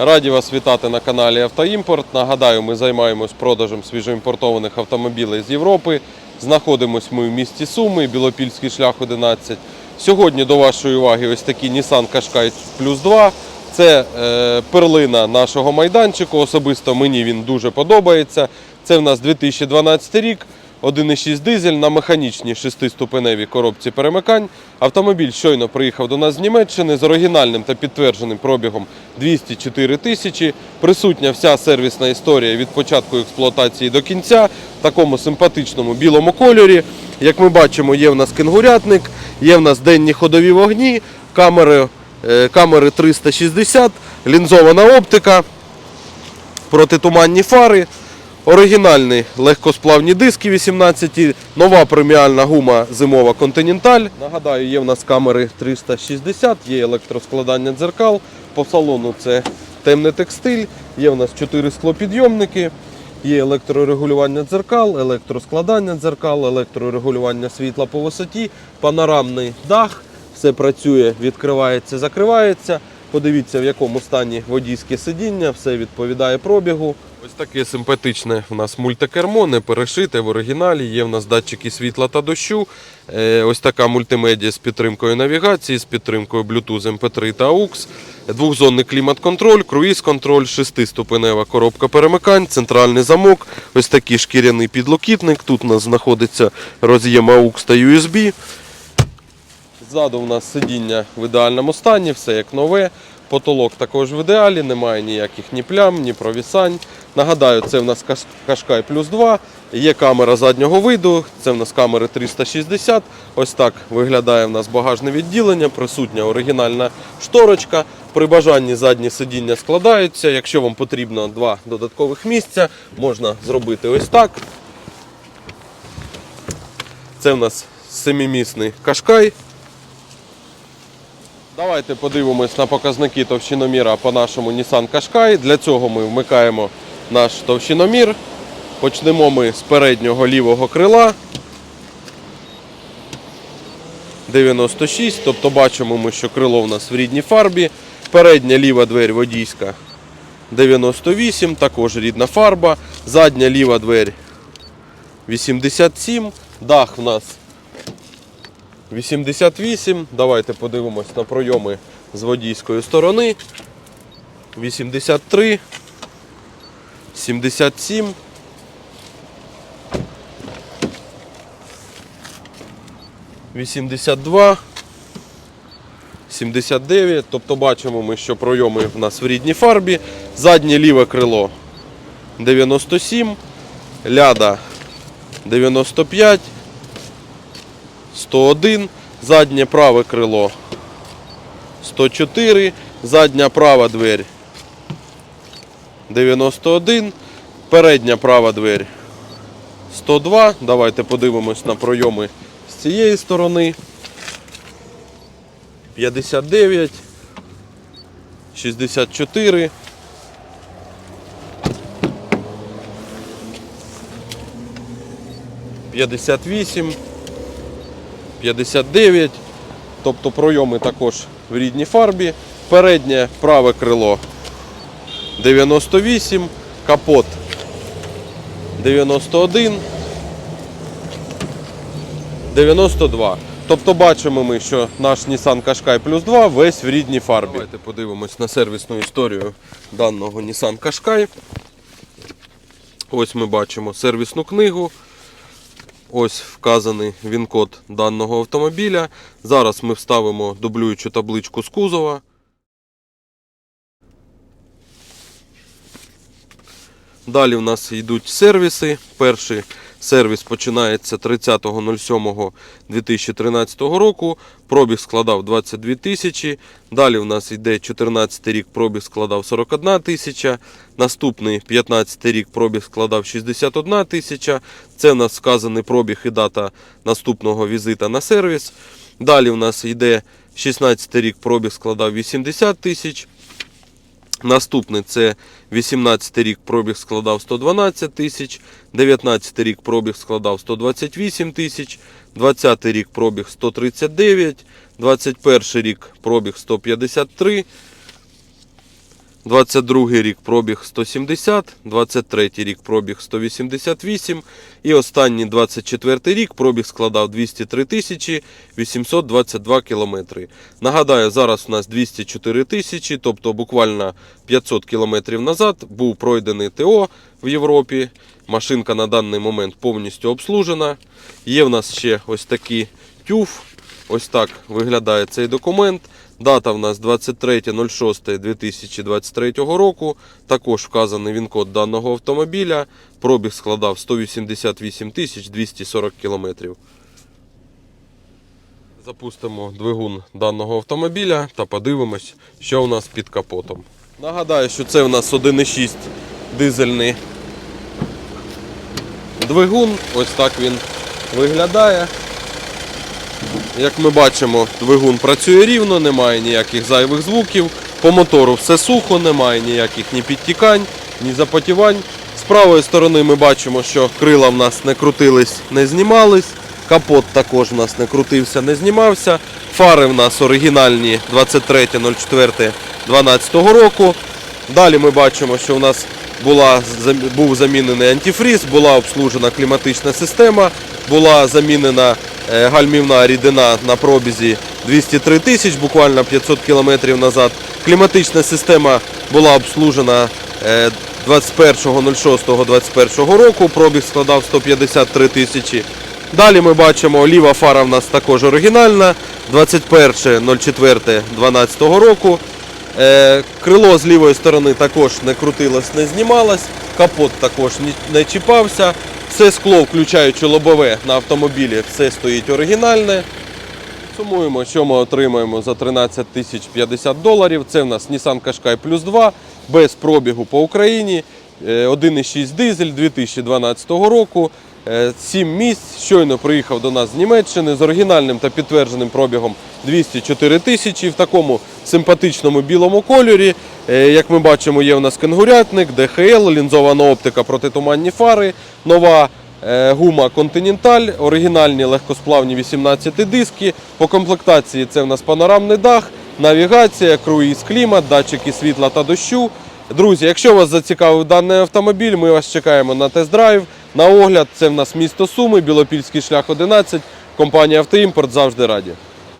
Раді вас вітати на каналі Автоімпорт. Нагадаю, ми займаємось продажем свіжоімпортованих автомобілів з Європи. Знаходимось ми в місті Суми, Білопільський шлях 11. Сьогодні до вашої уваги ось такий Nissan Qashqai Plus 2. Це е, перлина нашого майданчику. Особисто мені він дуже подобається. Це в нас 2012 рік. 1,6 дизель на механічній шестиступеневій коробці перемикань. Автомобіль щойно приїхав до нас з Німеччини з оригінальним та підтвердженим пробігом 204 тисячі. Присутня вся сервісна історія від початку експлуатації до кінця в такому симпатичному білому кольорі. Як ми бачимо, є в нас кенгурятник, є в нас денні ходові вогні, камери, е, камери 360, лінзована оптика, протитуманні фари. Оригінальні легкосплавні диски 18, нова преміальна гума зимова Continental. Нагадаю, є в нас камери 360, є електроскладання дзеркал. По салону це темний текстиль, є в нас 4 склопідйомники, є електрорегулювання дзеркал, електроскладання дзеркал, електрорегулювання світла по висоті, панорамний дах, все працює, відкривається, закривається. Подивіться, в якому стані водійське сидіння, все відповідає пробігу. Ось таке симпатичне в нас мультикермо, не перешите в оригіналі. Є в нас датчики світла та дощу. Е, Ось така мультимедіа з підтримкою навігації, з підтримкою Bluetooth MP3 та AUX. Двохзонний клімат-контроль, круїз-контроль, шестиступенева коробка перемикань, центральний замок, ось такий шкіряний підлокітник. Тут у нас знаходиться роз'єм AUX та USB. Ззаду у нас сидіння в ідеальному стані, все як нове. Потолок також в ідеалі, немає ніяких ні плям, ні провісань. Нагадаю, це в нас Каш- Qashqai плюс 2. Є камера заднього виду, це в нас камери 360. Ось так виглядає в нас багажне відділення, присутня оригінальна шторочка. При бажанні задні сидіння складаються. Якщо вам потрібно два додаткових місця, можна зробити ось так. Це в нас семимісний Qashqai. Давайте подивимось на показники товщиноміра по нашому Nissan Qashqai. Для цього ми вмикаємо наш товщиномір. Почнемо ми з переднього лівого крила. 96, тобто бачимо ми, що крило в нас в рідній фарбі. Передня ліва двері водійська 98, також рідна фарба. Задня ліва двері 87. Дах в нас 88. Давайте подивимось на пройоми з водійської сторони. 83. 77. Вісімдесят два. 79. Тобто бачимо ми, що пройоми в нас в рідній фарбі. Заднє ліве крило 97. Ляда 95. 101, заднє праве крило 104, задня права двері 91, передня права двері 102. Давайте подивимось на пройоми з цієї сторони. 59, 64. П'ятдесят вісім. 59, тобто пройоми також в рідній фарбі. Переднє праве крило 98, капот 91, 92. Тобто бачимо ми, що наш Nissan Qashqai Plus 2 весь в рідній фарбі. Давайте подивимось на сервісну історію даного Nissan Qashqai. Ось ми бачимо сервісну книгу. Ось вказаний він-код даного автомобіля. Зараз ми вставимо дублюючу табличку з кузова. Далі в нас йдуть сервіси. Перший сервіс починається 30.07.2013 року. Пробіг складав 22 тисячі. Далі в нас йде 14 рік, пробіг складав 41 тисяча. Наступний 15 рік пробіг складав 61 тисяча. Це в нас вказаний пробіг і дата наступного візита на сервіс. Далі в нас йде 16 рік, пробіг складав 80 тисяч. Наступний це 18 рік пробіг складав 112 тисяч, 19 рік пробіг складав 128 тисяч, 20 рік пробіг 139, 21 рік пробіг 153, 22 рік пробіг 170, 23 рік пробіг 188 і останній 24 рік пробіг складав 203 тисячі 822 кілометри. Нагадаю, зараз у нас 204 тисячі, тобто буквально 500 кілометрів назад був пройдений ТО в Європі. Машинка на даний момент повністю обслужена. Є в нас ще ось такий тюф. Ось так виглядає цей документ. Дата в нас 23.06.2023 року. Також вказаний він-код даного автомобіля. Пробіг складав 188 240 кілометрів. Запустимо двигун даного автомобіля та подивимось, що у нас під капотом. Нагадаю, що це у нас 1,6 дизельний двигун. Ось так він виглядає. Як ми бачимо, двигун працює рівно, немає ніяких зайвих звуків. По мотору все сухо, немає ніяких ні підтікань, ні запотівань. З правої сторони ми бачимо, що крила в нас не крутились, не знімались. Капот також в нас не крутився, не знімався. Фари в нас оригінальні 23.04.12 року. Далі ми бачимо, що у нас була, був замінений антифріз, була обслужена кліматична система, була замінена гальмівна рідина на пробізі 203 тисяч, буквально 500 кілометрів назад. Кліматична система була обслужена е, 21.06.21 року, пробіг складав 153 тисячі. Далі ми бачимо, ліва фара в нас також оригінальна, 21.04.12 року. Е, Крило з лівої сторони також не крутилось, не знімалось, капот також не чіпався. Все скло, включаючи лобове на автомобілі, все стоїть оригінальне. Сумуємо, що ми отримаємо за 13 тисяч 50 доларів. Це в нас Nissan Qashqai Plus 2 без пробігу по Україні. Е, 1,6 дизель 2012 року. 7 місць. Щойно приїхав до нас з Німеччини з оригінальним та підтвердженим пробігом 204 тисячі в такому симпатичному білому кольорі. Е, Як ми бачимо, є в нас кенгурятник, ДХЛ, лінзована оптика, протитуманні фари, нова Е, Гума Continental, оригінальні легкосплавні 18 диски. По комплектації це в нас панорамний дах, навігація, круїз клімат, датчики світла та дощу. Друзі, якщо вас зацікавив даний автомобіль, ми вас чекаємо на тест-драйв. На огляд, це в нас місто Суми, Білопільський шлях 11. Компанія Автоімпорт завжди раді.